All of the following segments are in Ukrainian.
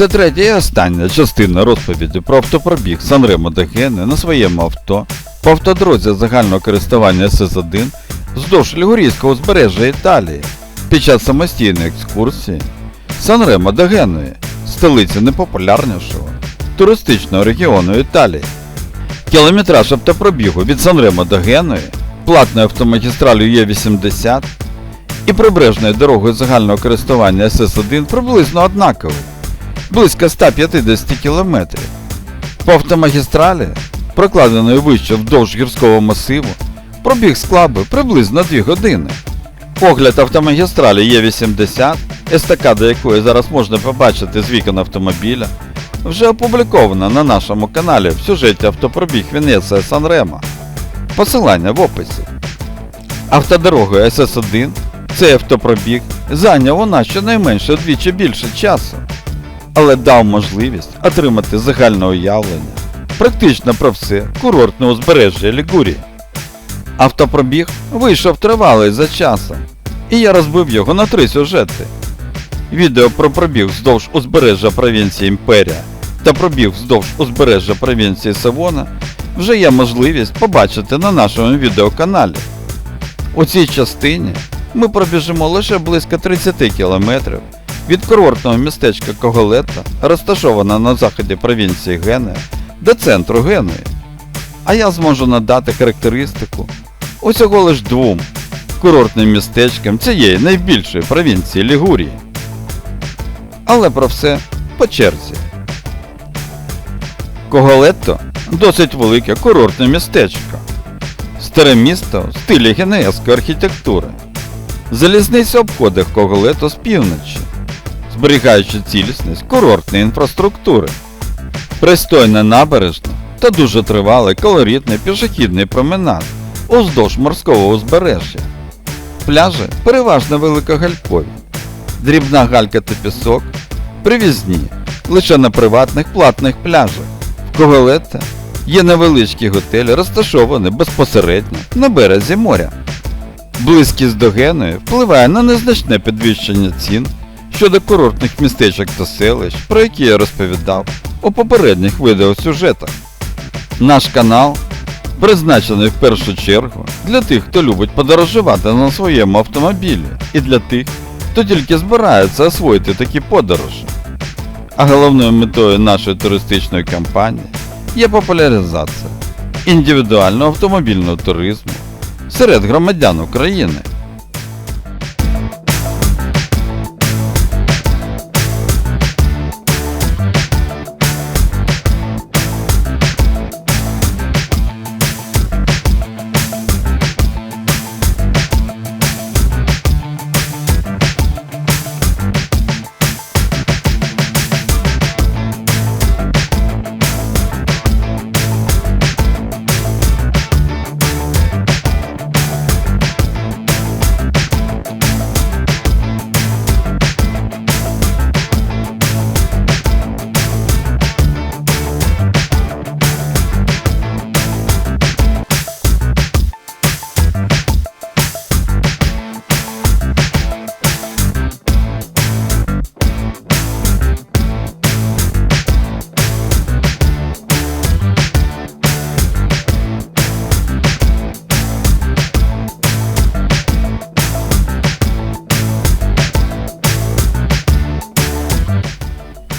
Це третя і остання частина розповіді про автопробіг Санремо Дегени на своєму авто по автодрозі загального користування СС-1 вздовж Лігурійського узбережжя Італії під час самостійної екскурсії Санремо Дегеною, столиці непопулярнішого туристичного регіону Італії. Кілометраж автопробігу від Санремо до Генуї, платною автомагістралю Є80 і прибережною дорогою загального користування СС1 приблизно однаковий близько 150 кілометрів. По автомагістралі, прокладеної вище вдовж гірського масиву, пробіг склав би приблизно 2 години. Погляд автомагістралі Є80, естакада якої зараз можна побачити з вікон автомобіля, вже опублікована на нашому каналі в сюжеті автопробіг Венеція Санремо. Посилання в описі. Автодорогою СС1 цей автопробіг зайняв у нас щонайменше вдвічі більше часу, але дав можливість отримати загальне уявлення практично про все курортне узбережжя Лігурії. Автопробіг вийшов тривалий за часом, і я розбив його на три сюжети. Відео про пробіг вздовж узбережжя провінції Імперія та пробіг вздовж узбережжя провінції Савона вже є можливість побачити на нашому відеоканалі. У цій частині ми пробіжимо лише близько 30 кілометрів від курортного містечка Коголетта, розташована на заході провінції Генуя, до центру Генуї. А я зможу надати характеристику усього лиш двом курортним містечкам цієї найбільшої провінції Лігурії. Але про все по черзі. Коголетто досить велике курортне містечко. Старе місто в стилі генеєзької архітектури. Залізниця обходить Коголетто з півночі, зберігаючи цілісність курортної інфраструктури. Пристойна набережна та дуже тривалий колоритний пішохідний променад уздовж морського узбережжя. Пляжі переважно великогалькові. Дрібна галька та пісок привізні лише на приватних платних пляжах. В Коголетта є невеличкі готелі, розташовані безпосередньо на березі моря. Близькість до Генуї впливає на незначне підвищення цін щодо курортних містечок та селищ, про які я розповідав у попередніх відеосюжетах. Наш канал призначений в першу чергу для тих, хто любить подорожувати на своєму автомобілі, і для тих, хто тільки збирається освоїти такі подорожі. А головною метою нашої туристичної кампанії є популяризація індивідуального автомобільного туризму серед громадян України.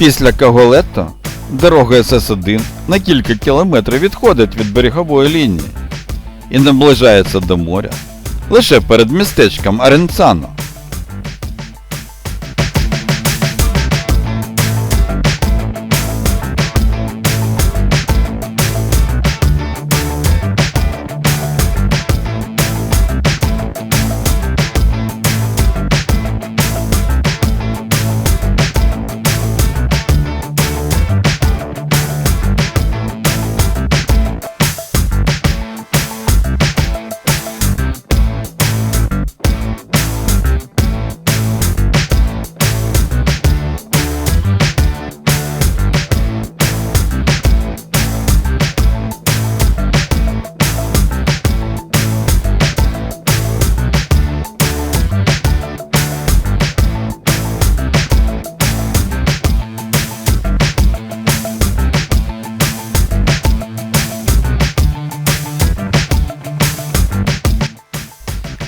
Після Каголетто дорога СС1 на кілька кілометрів відходить від берегової лінії і наближається до моря лише перед містечком Аренцано.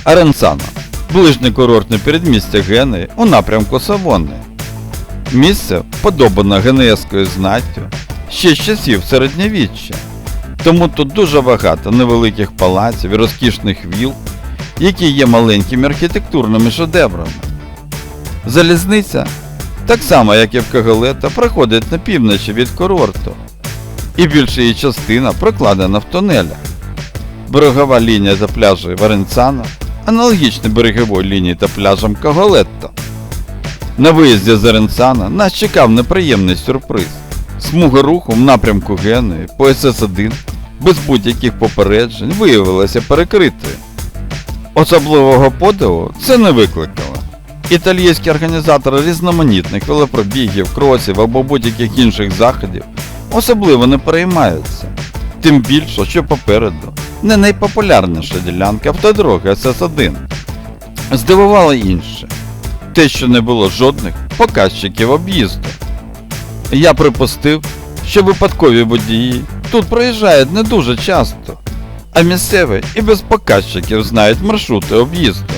Аренсано ближнє курортне передмістя Генуї у напрямку Савони. Місце вподобане генуезькою знаттю ще з часів середньовіччя. Тому тут дуже багато невеликих палаців і розкішних віл, які є маленькими архітектурними шедеврами. Залізниця, так само як і в Кагалета, проходить на півночі від курорту, і більша її частина прокладена в тунелях. Берегова лінія та пляжі Варенцано аналогічна береговій лінії та пляжам Каголетто. На виїзді з Оренцана нас чекав неприємний сюрприз. Смуга руху в напрямку Генуї по СС-1 без будь-яких попереджень виявилася перекритою. Особливого подиву це не викликало. Італійські організатори різноманітних велопробігів, кросів або будь-яких інших заходів особливо не переймаються. Тим більше, що попереду не найпопулярніша ділянка автодороги СС-1. Здивувало інше те, що не було жодних показчиків об'їзду. Я припустив, що випадкові водії тут проїжджають не дуже часто, а місцеві і без показчиків знають маршрути об'їзду.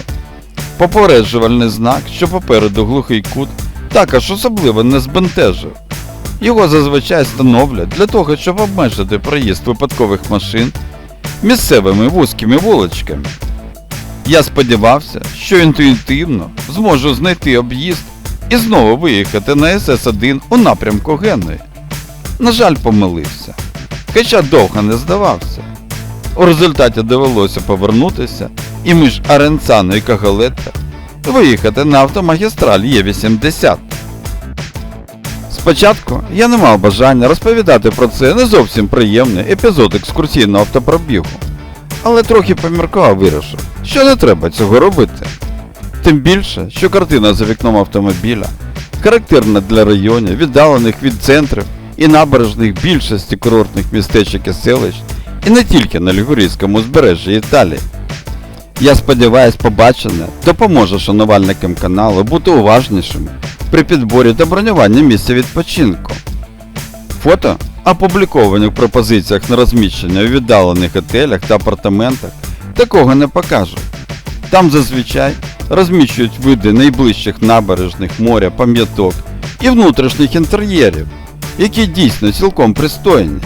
Попереджувальний знак, що попереду глухий кут, також особливо не збентежив. Його зазвичай встановлять для того, щоб обмежити проїзд випадкових машин місцевими вузькими вуличками. Я сподівався, що інтуїтивно зможу знайти об'їзд і знову виїхати на СС-1 у напрямку Генуї. На жаль, помилився, хоча довго не здавався. У результаті довелося повернутися і між Аренцано і Кагалетто виїхати на автомагістраль Є80. Спочатку я не мав бажання розповідати про це не зовсім приємний епізод екскурсійного автопробігу, але трохи поміркував вирішив, що не треба цього робити. Тим більше, що картина за вікном автомобіля характерна для районів, віддалених від центрів і набережних більшості курортних містечок і селищ, і не тільки на Лігурійському узбережжі Італії. Я сподіваюсь, побачене допоможе шанувальникам каналу бути уважнішими при підборі та бронюванні місця відпочинку. Фото, опубліковані в пропозиціях на розміщення у віддалених готелях та апартаментах, такого не покажуть. Там зазвичай розміщують види найближчих набережних моря, пам'яток і внутрішніх інтер'єрів, які дійсно цілком пристойні.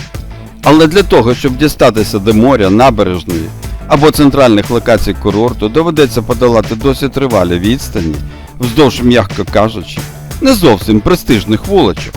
Але для того, щоб дістатися до моря, набережної або центральних локацій курорту, доведеться подолати досить тривалі відстані, вздовж, м'яко кажучи, не зовсім престижних вуличок.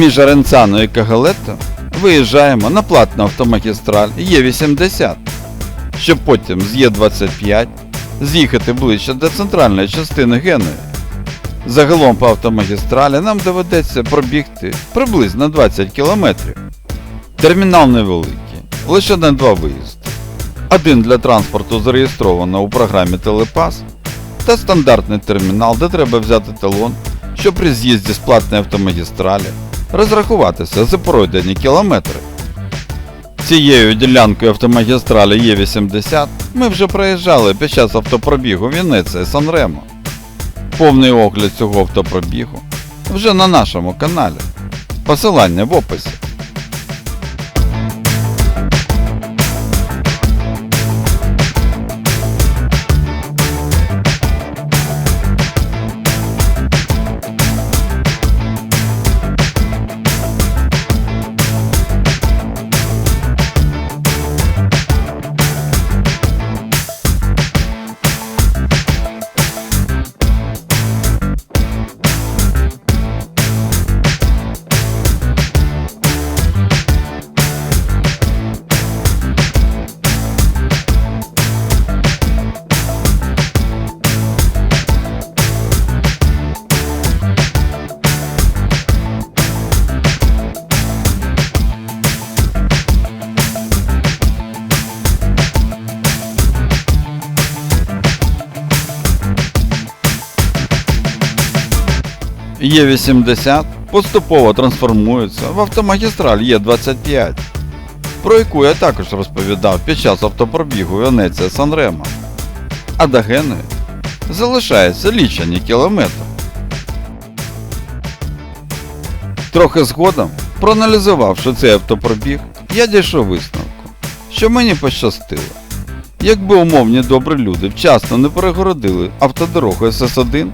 Між Аренцано і Кагалетто виїжджаємо на платну автомагістраль Є80, щоб потім з Є25 з'їхати ближче до центральної частини Генуї. Загалом по автомагістралі нам доведеться пробігти приблизно 20 кілометрів. Термінал невеликий, лише на два виїзди. Один для транспорту зареєстровано у програмі Телепас та стандартний термінал, де треба взяти талон, щоб при з'їзді з платної автомагістралі розрахуватися за пройдені кілометри. Цією ділянкою автомагістралі Є80 ми вже проїжджали під час автопробігу Вінниція Санремо. Повний огляд цього автопробігу вже на нашому каналі. Посилання в описі. Є80 поступово трансформується в автомагістраль Є25, про яку я також розповідав під час автопробігу Венеція Санремо. А до Генуї залишається лічені кілометри. Трохи згодом, проаналізувавши цей автопробіг, я дійшов висновку, що мені пощастило. Якби умовні добрі люди вчасно не перегородили автодорогу СС1,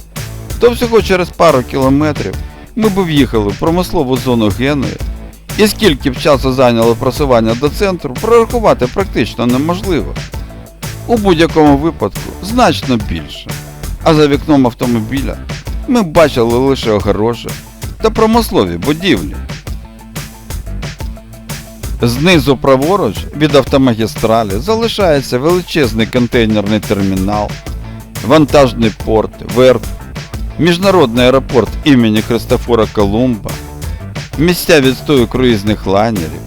то всього через пару кілометрів ми б в'їхали в промислову зону Генуї, і скільки б часу зайняло просування до центру, прорахувати практично неможливо. У будь-якому випадку значно більше. А за вікном автомобіля ми бачили лише огорожі та промислові будівлі. Знизу праворуч від автомагістралі залишається величезний контейнерний термінал, вантажний порт, верф, міжнародний аеропорт імені Христофора Колумба, місця відстою круїзних лайнерів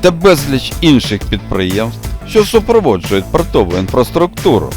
та безліч інших підприємств, що супроводжують портову інфраструктуру.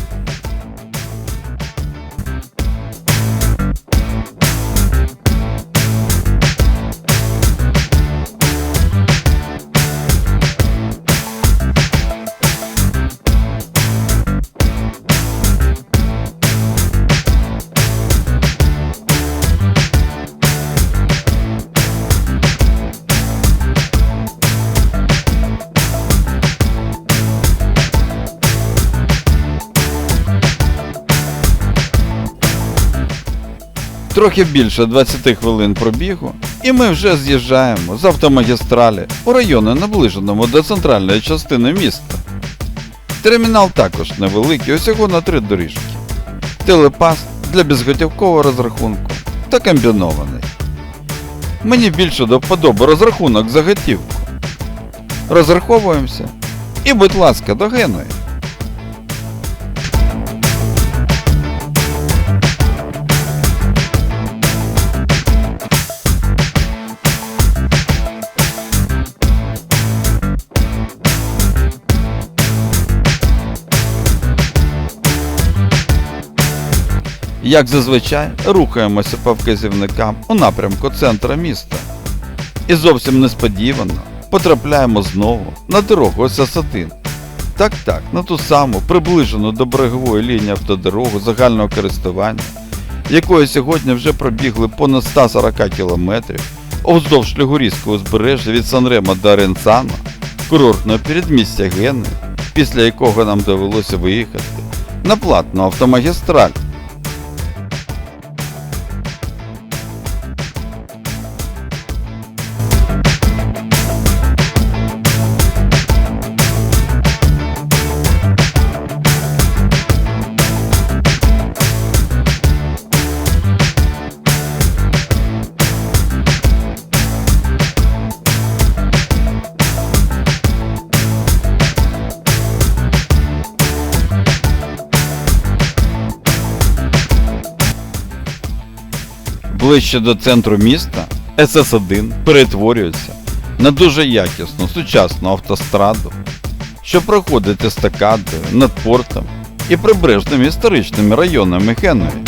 Трохи більше 20 хвилин пробігу, і ми вже з'їжджаємо з автомагістралі у райони, наближеному до центральної частини міста. Термінал також невеликий, усього на три доріжки. Телепас для безготівкового розрахунку та комбінований. Мені більше до вподоби розрахунок за готівку. Розраховуємося і, будь ласка, до. Як зазвичай, рухаємося по вказівникам у напрямку центра міста. І зовсім несподівано потрапляємо знову на дорогу СС1. Так так, на ту саму приближену до берегової лінії автодорогу загального користування, якою сьогодні вже пробігли понад 140 кілометрів уздовж Лігурійського узбережжя від Санремо до Аренцано, курортного передмістя Гени, після якого нам довелося виїхати на платну автомагістраль. Ближче до центру міста СС-1 перетворюється на дуже якісну сучасну автостраду, що проходить естакадою над портом і прибережними історичними районами Генуї.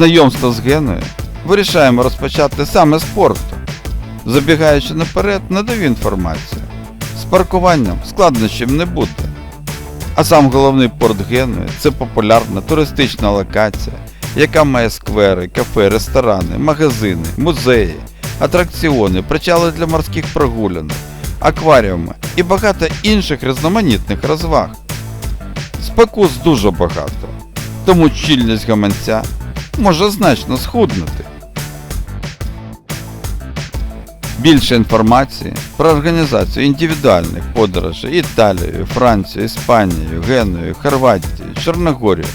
Знайомство з Геною вирішаємо розпочати саме з порту. Забігаючи наперед, надаю інформацію. З паркуванням складнощів не буде. А сам головний порт Генуї це популярна туристична локація, яка має сквери, кафе, ресторани, магазини, музеї, атракціони, причали для морських прогулянок, акваріуми і багато інших різноманітних розваг. Спокус дуже багато, тому чільність гаманця може значно схуднути. Більше інформації про організацію індивідуальних подорожей Італією, Францією, Іспанією, Геною, Хорватією, Чорногорією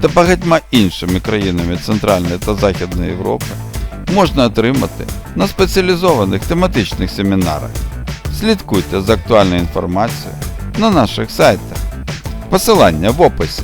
та багатьма іншими країнами Центральної та Західної Європи можна отримати на спеціалізованих тематичних семінарах. Слідкуйте за актуальною інформацією на наших сайтах. Посилання в описі.